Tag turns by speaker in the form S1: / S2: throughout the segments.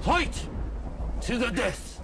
S1: Fight to the death.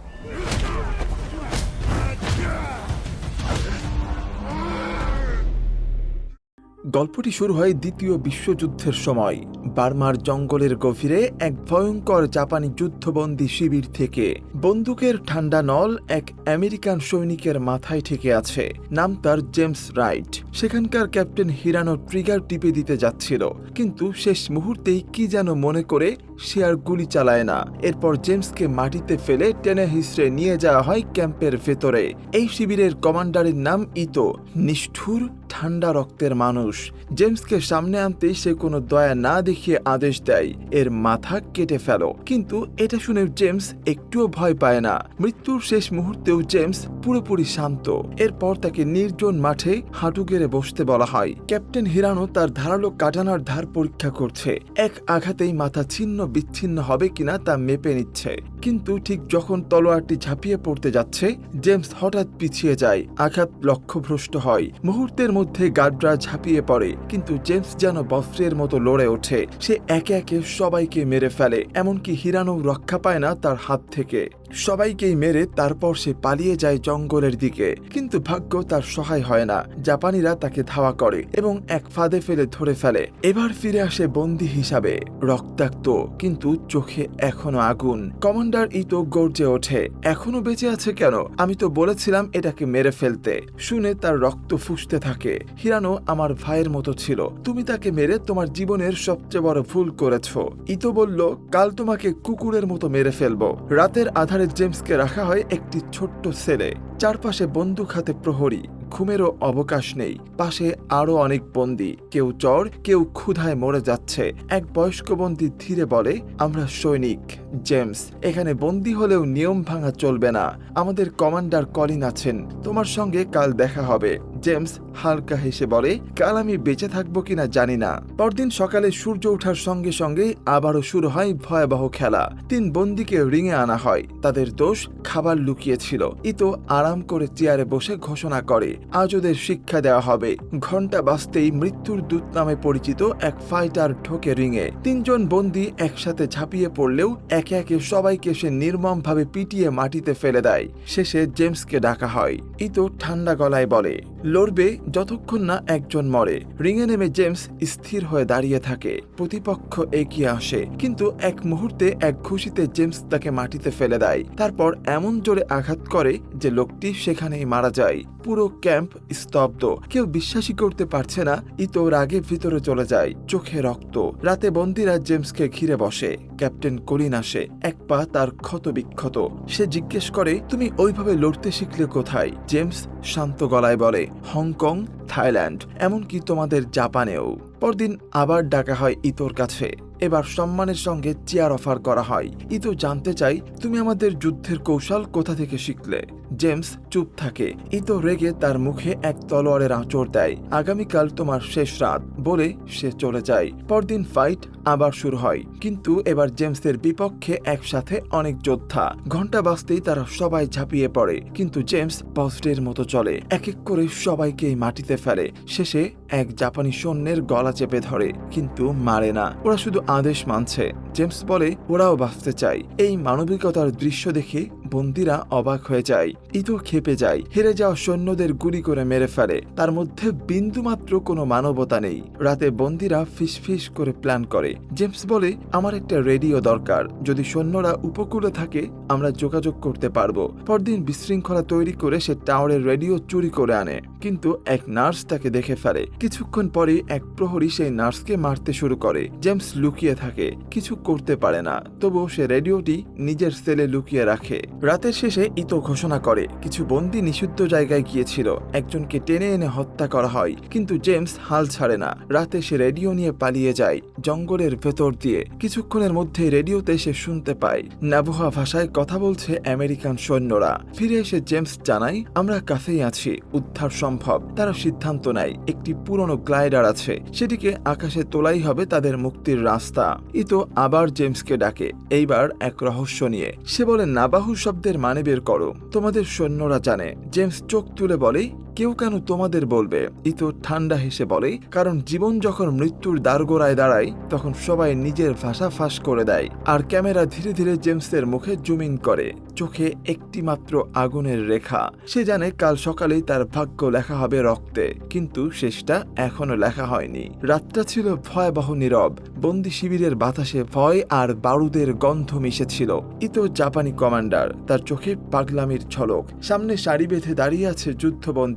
S2: গল্পটি শুরু হয় দ্বিতীয় বিশ্বযুদ্ধের সময়। বার্মার জঙ্গলের গভীরে এক ভয়ঙ্কর জাপানি যুদ্ধবন্দী শিবির থেকে। বন্দুকের ঠান্ডা নল এক আমেরিকান সৈনিকের মাথায় ঠেকে আছে। নাম তার জেমস রাইট। সেখানকার ক্যাপ্টেন হিরানো ট্রিগার টিপে দিতে যাচ্ছিল। কিন্তু শেষ মুহূর্তেই কি যেন মনে করে সে আর গুলি চালায় না। এরপর জেমসকে মাটিতে ফেলে টেনে হিসড়ে নিয়ে যাওয়া হয় ক্যাম্পের ভেতরে। এই শিবিরের কমান্ডারের নাম ইতো। নিষ্ঠুর ঠান্ডা রক্তের মানুষ। জেমসকে সামনে আনতে সে কোনো দয়া না দেখিয়ে আদেশ দেয়। এর মাথা কেটে ফেলো। কিন্তু এটা শুনে জেমস একটুও ভয় পায় না। মৃত্যুর শেষ মুহূর্তেও জেমস পুরোপুরি শান্ত। এরপর তাকে নির্জন মাঠে হাঁটু গেড়ে বসতে বলা হয়। ক্যাপ্টেন হিরানো তার ধারালো কাটানার ধার পরীক্ষা করছে। এক আঘাতেই মাথা ছিন্ন বিচ্ছিন্ন হবে কিনা তা মেপে নিচ্ছে। কিন্তু ঠিক যখন তলোয়ারটি ঝাঁপিয়ে পড়তে যাচ্ছে, জেমস হঠাৎ পিছিয়ে যায়, আঘাত লক্ষ্যভ্রষ্ট হয়। মুহূর্তের মধ্যে গার্ডরা ঝাঁপিয়ে পড়ে, কিন্তু জেমস যেন বস্ত্রের মতো লড়ে ওঠে। সে একে একে সবাইকে মেরে ফেলে, এমনকি হিরানও রক্ষা পায় না তার হাত থেকে। সবাইকেই মেরে তারপর সে পালিয়ে যায় জঙ্গলের দিকে। কিন্তু ভাগ্য তার সহায় হয় না। জাপানিরা তাকে ধাওয়া করে এবং এক ফাঁদে ফেলে ধরে ফেলে। এবার ফিরে আসে বন্দী হিসাবে। রক্তাক্ত, কিন্তু চোখে এখনও আগুন। কমান্ডার ইতো গর্জে ওঠে, এখনও বেঁচে আছে কেন? আমি তো বলেছিলাম এটাকে মেরে ফেলতে। শুনে তার রক্ত ফুসতে থাকে। হিরানো আমার ভাইয়ের মতো ছিল। তুমি তাকে মেরে তোমার জীবনের সবচেয়ে বড় ভুল করেছ। ইতো বলল, কাল তোমাকে কুকুরের মতো মেরে ফেলব। রাতের আধারে জেমসকে রাখা হয় একটি ছোট্ট সেলে চারপাশে বন্দুক হাতে প্রহরী, ঘুমেরও অবকাশ নেই। পাশে আরও অনেক বন্দী। কেউ চর, কেউ ক্ষুধায় মরে যাচ্ছে। এক বয়স্ক বন্দী ধীরে বলে, আমরা সৈনিক, জেমস। এখানে বন্দী হলেও নিয়ম ভাঙা চলবে না। আমাদের কমান্ডার কলিন আছেন। তোমার সঙ্গে কাল দেখা হবে। জেমস হালকা হেসে বলে, কাল আমি বেঁচে থাকব কিনা জানি না। পরদিন সকালে সূর্য ওঠার সঙ্গে সঙ্গে আবারও শুরু হয় ভয়াবহ খেলা। তিন বন্দিকে রিঙে আনা হয়। তাদের দোষ খাবার লুকিয়েছিল। ইতো আরাম করে চেয়ারে বসে ঘোষণা করে, আজ ওদের শিক্ষা দেওয়া হবে। ঘণ্টা বাজতেই মৃত্যুর দূত নামে পরিচিত এক ফাইটার ঢোকে রিঙে। তিনজন বন্দি একসাথে ঝাঁপিয়ে পড়লেও একে একে সবাইকে সে নির্মমভাবে পিটিয়ে মাটিতে ফেলে দেয়। শেষে জেমসকে ডাকা হয়। ইতো ঠান্ডা গলায় বলে লড়বে যতক্ষণ না একজন মরে। রিংয়ে নেমে জেমস স্থির হয়ে দাঁড়িয়ে থাকে। প্রতিপক্ষ এগিয়ে আসে, কিন্তু এক মুহূর্তে এক ঘুষিতে জেমস তাকে মাটিতে ফেলে দেয়। তারপর এমন জোরে আঘাত করে যে লোকটি সেখানেই মারা যায়। পুরো ক্যাম্প স্তব্ধ। কেউ বিশ্বাসই করতে পারছে না ইতো রাগে ভিতরে চলে যায়, চোখে রক্ত। রাতে বন্দিরা জেমসকে ঘিরে বসে। ক্যাপ্টেন কলিন আসে, এক পা তার ক্ষত বিক্ষত সে জিজ্ঞেস করে, তুমি ওইভাবে লড়তে শিখলে কোথায়? জেমস শান্ত গলায় বলে হংকং, থাইল্যান্ড, এমনকি তোমাদের জাপানেও। পরদিন আবার ডাকা হয় ইতোর কাছে। এবার সম্মানের সঙ্গে চেয়ার অফার করা হয়। ইতো জানতে চাই, তুমি আমাদের যুদ্ধের কৌশল কোথা থেকে শিখলে? জেমস চুপ থাকে। ইতো রেগে তার মুখে এক তলোয়ারের আঁচড় দেয়। আগামীকাল তোমার শেষ রাত বলে সে চলে যায়। পরদিন ফাইট আবার শুরু হয়। কিন্তু এবার জেমসের বিপক্ষে একসাথে অনেক যোদ্ধা। ঘণ্টা বাজতেই তারা সবাই ঝাঁপিয়ে পড়ে। কিন্তু জেমস বস্ত্রের মতো চলে। এক এক করে সবাইকে মাটিতে ফেলে। শেষে এক জাপানি সৈন্যের গলা চেপে ধরে। কিন্তু মারে না। ওরা শুধু আদেশ মানছে। জেমস বলে, ওরাও বাঁচতে চায়। এই মানবিকতার দৃশ্য দেখে বন্দিরা অবাক হয়ে যায়। ইতো খেপে যায়। হেরে যাওয়া সৈন্যদের গুলি করে মেরে ফেলে। তার মধ্যে বিন্দুমাত্র কোনো মানবতা নেই। রাতে বন্দিরা ফিসফিস করে প্ল্যান করে। জেমস বলে, আমার একটা রেডিও দরকার। যদি সৈন্যরা উপকূলে থাকে, আমরা যোগাযোগ করতে পারব। পরদিন বিশৃঙ্খলা তৈরি করে সে টাওয়ারের রেডিও চুরি করে আনে। কিন্তু এক নার্স তাকে দেখে ফেলে। কিছুক্ষণ পরে এক প্রহরী সেই নার্সকে মারতে শুরু করে। জেমস লুকিয়ে থাকে। কিছু করতে পারে না। তবুও সে রেডিওটি নিজের সেলে লুকিয়ে রাখে। রাতের শেষে ইতো ঘোষণা করে, কিছু বন্দি নিষিদ্ধ জায়গায় গিয়েছিল, একজনকে টেনে এনে হত্যা করা হয়, কিন্তু জেমস হাল ছাড়ে না। রাতে সে রেডিও নিয়ে পালিয়ে যায়, জঙ্গলের ভেতর দিয়ে। কিছুক্ষণের মধ্যে রেডিওতে সে শুনতে পায় নাবুহা ভাষায় কথা বলছে আমেরিকান সৈন্যরা। ফিরে এসে জেমস জানায়, আমরা কাছেই আছি, উদ্ধার সম্ভব। তারা সিদ্ধান্ত নেয়, একটি পুরনো গ্লাইডার আছে, সেটিকে আকাশে তোলাই হবে তাদের মুক্তির রাস্তা। ইতো আবার জেমসকে ডাকে, এইবার এক রহস্য নিয়ে। সে বলে, নাবাহু শব্দের মানে বের করো। তোমাদের সৈন্যরা জানে। জেমস চোখ তুলে বলে কেউ কেন তোমাদের বলবে? ইতো ঠান্ডা হেসে বলে, কারণ জীবন যখন মৃত্যুর দ্বারগোড়ায় দাঁড়ায়, তখন সবাই নিজের ভাষা ফাঁস করে দেয়, আর ক্যামেরা ধীরে ধীরে জেমসের মুখে জুমিন করে, চোখে একটি মাত্র আগুনের রেখা। সে জানে কাল সকালেই তার ভাগ্য লেখা হবে রক্তে, কিন্তু শেষটা এখনও লেখা হয়নি। রাতটা ছিল ভয়াবহ নীরব, বন্দি শিবিরের বাতাসে ভয় আর বারুদের গন্ধ মিশেছিল। ইতো জাপানি কমান্ডার, তার চোখে পাগলামির ঝলক, সামনে সারি বেঁধে দাঁড়িয়ে আছে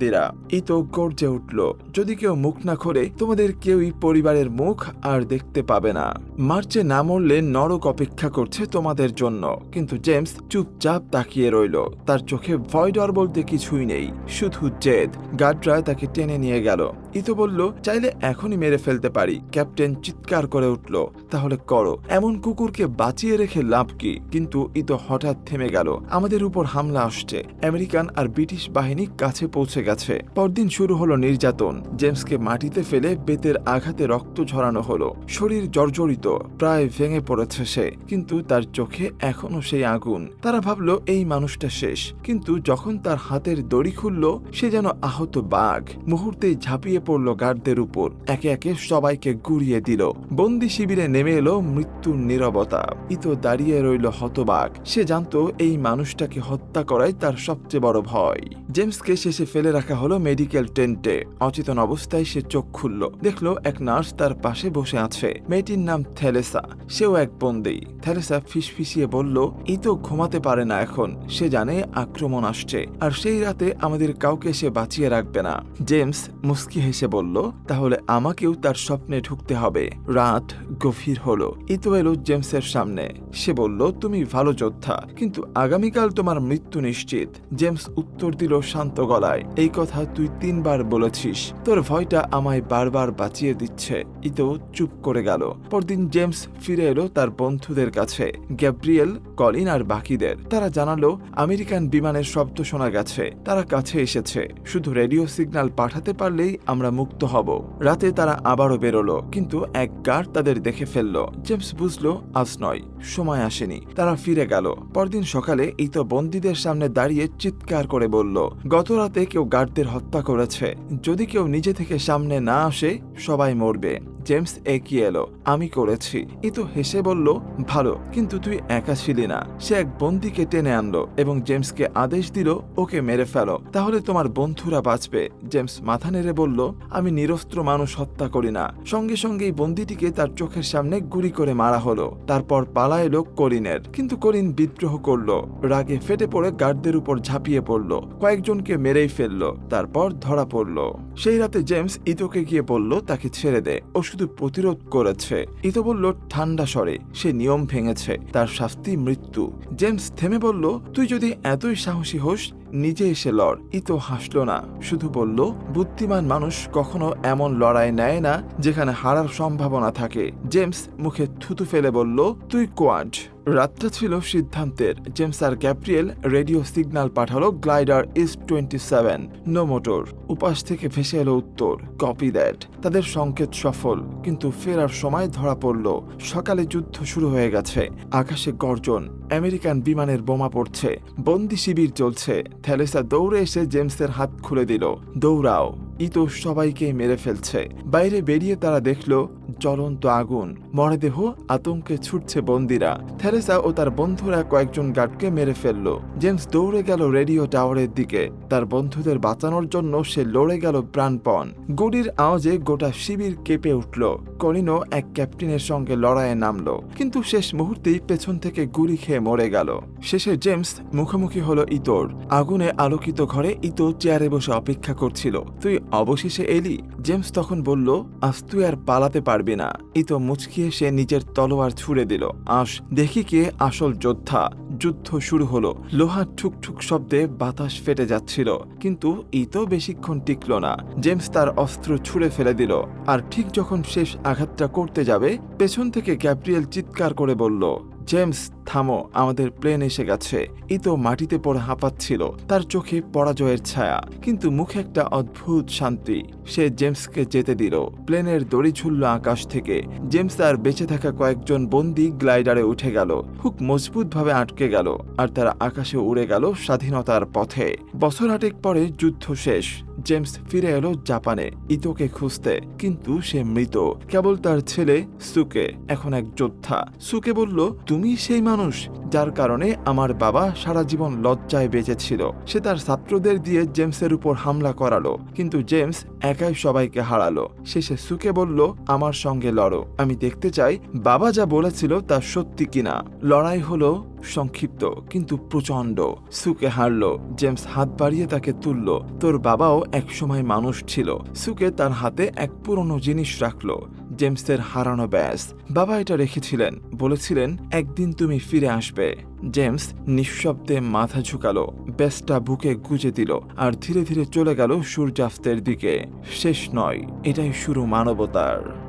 S2: যুদ্ধবন্দীরা তো গর্জে উঠল। যদি কেউ মুখ না খোলে তোমাদের কেউই পরিবারের মুখ আর দেখতে পাবে না। মার্চে না মরলে নরক অপেক্ষা করছে তোমাদের জন্য। কিন্তু জেমস চুপচাপ তাকিয়ে রইল। তার চোখে ভয় ডর বলতে কিছুই নেই। শুধু জেদ। গার্ডরা তাকে টেনে নিয়ে গেল। ইতো বলল, চাইলে এখনই মেরে ফেলতে পারি। ক্যাপ্টেন চিৎকার করে উঠল, তাহলে করো। এমন কুকুরকে বাঁচিয়ে রেখে লাভ কি? কিন্তু ইতো হঠাৎ থেমে গেল। আমাদের উপর হামলা আসছে। আমেরিকান আর ব্রিটিশ বাহিনী কাছে পৌঁছে গেছে। পরদিন শুরু হলো নির্যাতন। জেমসকে মাটিতে ফেলে বেতের আঘাতে রক্ত ঝরানো হলো। শরীর জর্জরিত, প্রায় ভেঙে পড়েছে সে। কিন্তু তার চোখে এখনও সেই আগুন। তারা ভাবলো, এই মানুষটা শেষ। কিন্তু যখন তার হাতের দড়ি খুলল, সে যেন আহত বাঘ। মুহূর্তেই ঝাঁপিয়ে পড়ল গার্ডদের উপর। একে একে সবাইকে গুড়িয়ে দিল। বন্দি শিবিরে নেমে এলো মৃত্যুর নীরবতা। ইতো দাঁড়িয়ে রইল হতবাক। সে জানতো এই মানুষটাকে হত্যা করাই তার সবচেয়ে বড় ভয়। জেমসকে শেষে ফেলে রাখা হলো মেডিকেল টেন্টে। অচেতন অবস্থায় সে চোখ খুলল। দেখল এক নার্স তার পাশে বসে আছে। মেয়েটির নাম থেলেসা। সেও এক বন্দি। থেলেসা ফিসফিসিয়ে বলল এই তো ঘুমাতে পারে না এখন। সে জানে আক্রমণ আসছে। আর সেই রাতে আমাদের কাউকে সে বাঁচিয়ে রাখবে না। জেমস মুস্কি হেসে বলল, তাহলে আমাকেও তার স্বপ্নে ঢুকতে হবে। রাত গভীর হলো। ইতো এলো জেমসের সামনে। সে বলল, তুমি ভালো যোদ্ধা, কিন্তু আগামীকাল তোমার মৃত্যু নিশ্চিত। জেমস উত্তর দিল শান্ত গলায়, এই কথা তুই তিনবার বলেছিস। তোর ভয়টা আমায় বারবার বাঁচিয়ে দিচ্ছে। ইতো চুপ করে গেল। পরদিন জেমস ফিরে এলো তার বন্ধুদের কাছে, গ্যাব্রিয়েল, কলিন আর বাকিদের। তারা জানালো, আমেরিকান বিমানের শব্দ শোনা গেছে। তারা কাছে এসেছে। শুধু রেডিও সিগন্যাল পাঠাতে পারলেই আমরা মুক্ত হব। রাতে তারা আবারও বেরোলো, কিন্তু এক গার্ড তাদের দেখে ফেলল। জেমস বুঝলো, আজ নয়, সময় আসেনি। তারা ফিরে গেল। পরদিন সকালে এই তো বন্দীদের সামনে দাঁড়িয়ে চিৎকার করে বলল, গত রাতে কেউ গার্ডদের হত্যা করেছে। যদি কেউ নিজে থেকে সামনে না আসে, সবাই মরবে। জেমস এগিয়ে এলো। আমি করেছি। ইতো হেসে বলল, ভালো, কিন্তু তুই একা ছিলি না। সে এক বন্দিকে টেনে আনলো এবং জেমসকে আদেশ দিল, ওকে মেরে ফেলো, তাহলে তোমার বন্ধুরা বাঁচবে। জেমস মাথা নেড়ে বলল, আমি নিরস্ত্র মানুষ হত্যা করি না। সঙ্গে সঙ্গেই বন্দিটিকে তার চোখের সামনে গুলি করে মারা হলো। তারপর পালা এলো করিনের। কিন্তু করিন বিদ্রোহ করল, রাগে ফেটে পড়ে গার্ডদের উপর ঝাঁপিয়ে পড়ল, কয়েকজনকে মেরেই ফেলল, তারপর ধরা পড়ল। সেই রাতে জেমস ইতোকে গিয়ে বলল, তাকে ছেড়ে দে। ও শুধু প্রতিরোধ করেছে। ইতো বলল ঠান্ডা স্বরে সে নিয়ম ভেঙেছে। তার শাস্তি মৃত্যু। জেমস থেমে বলল, তুই যদি এতই সাহসী হোস নিজে এসে লড়। ইতো হাসল না। শুধু বলল, বুদ্ধিমান মানুষ কখনো এমন লড়াই নেয় না যেখানে হারার সম্ভাবনা থাকে। জেমস মুখে থুতু ফেলে বলল, তুই কোয়াড? রাতটা ছিল সিদ্ধান্তের। জেমস আর গ্যাব্রিয়েল রেডিও সিগন্যাল পাঠালো glider east twenty seven, no motor. উপাস থেকে ভেসে এলো উত্তর, কপি দ্যাট। তাদের সংকেত সফল, কিন্তু ফেরার সময় ধরা পড়ল। সকালে যুদ্ধ শুরু হয়ে গেছে। আকাশে গর্জন, আমেরিকান বিমানের বোমা পড়ছে। বন্দি শিবির চলছে। থ্যালেসা দৌড়ে এসে জেমসের হাত খুলে দিল। দৌড়াও। ইতো সবাইকে মেরে ফেলছে। বাইরে বেরিয়ে তারা দেখল জ্বলন্ত আগুন। মরদেহ আতঙ্কে ছুটছে বন্দিরা। থেরেসা ও তার বন্ধুরা কয়েকজন গার্ডকে মেরে ফেলল। জেমস দৌড়ে গেল রেডিও টাওয়ারের দিকে। তার বন্ধুদের বাঁচানোর জন্য সে লড়ে গেল প্রাণপণ। গুলির আওয়াজে গোটা শিবির কেঁপে উঠল। করিনো এক ক্যাপ্টেনের সঙ্গে লড়াইয়ে নামল। কিন্তু শেষ মুহূর্তেই পেছন থেকে গুলি খেয়ে মরে গেল। শেষে জেমস মুখোমুখি হলো ইতোর। আগুনে আলোকিত ঘরে ইতো চেয়ারে বসে অপেক্ষা করছিল। তুই অবশেষে এলি? জেমস তখন বলল, আজ তুই আর পালাতে পারবি না। ইতো মুচকিয়ে সে নিজের তলোয়ার ছুড়ে দিল। আস, দেখি কে আসল যোদ্ধা। যুদ্ধ শুরু হলো। লোহার ঠুকঠুক শব্দে বাতাস ফেটে যাচ্ছিল। কিন্তু ইতো বেশিক্ষণ টিকল না। জেমস তার অস্ত্র ছুঁড়ে ফেলে দিল। আর ঠিক যখন শেষ আঘাতটা করতে যাবে, পেছন থেকে গ্যাব্রিয়েল চিৎকার করে বলল জেমস থামো, আমাদের প্লেন এসে গেছে। ইতো মাটিতে পড়ে হাঁপাচ্ছিল, তার চোখে পরাজয়ের ছায়া, কিন্তু মুখে একটা অদ্ভুত শান্তি। সে জেমসকে যেতে দিল। প্লেনের দড়ি ঝুলল আকাশ থেকে। জেমস আর বেঁচে থাকা কয়েকজন বন্দি গ্লাইডারে উঠে গেল। খুব মজবুতভাবে আটকে গেল, আর তারা আকাশে উড়ে গেল স্বাধীনতার পথে। বছর আটেক পরে যুদ্ধ শেষ। জেমস ফিরে এলো জাপানে, ইতোকে খুঁজতে। কিন্তু সে মৃত। কেবল তার ছেলে সুকে, এখন এক যোদ্ধা। সুকে বলল, তুমি সেই মানুষ যার কারণে আমার বাবা সারা জীবন লজ্জায় বেঁচেছিল। সে তার ছাত্রদের দিয়ে জেমসের উপর হামলা করালো। কিন্তু জেমস একাই সবাইকে হারালো। শেষে সুকে বলল, আমার সঙ্গে লড়ো। আমি দেখতে চাই বাবা যা বলেছিল তা সত্যি কিনা। লড়াই হলো সংক্ষিপ্ত, কিন্তু প্রচণ্ড। সুকে হারল, জেমস হাত বাড়িয়ে তাকে তুলল। তোর বাবাও একসময় মানুষ ছিল। সুকে তার হাতে এক পুরনো জিনিস রাখল। জেমসের হারানো ব্যাস। বাবা এটা রেখেছিলেন। বলেছিলেন, একদিন তুমি ফিরে আসবে। জেমস নিঃশব্দে মাথা ঝুঁকালো, ব্যাসটা বুকে গুজে দিল আর ধীরে ধীরে চলে গেল সূর্যাস্তের দিকে। শেষ নয়, এটাই শুরু মানবতার।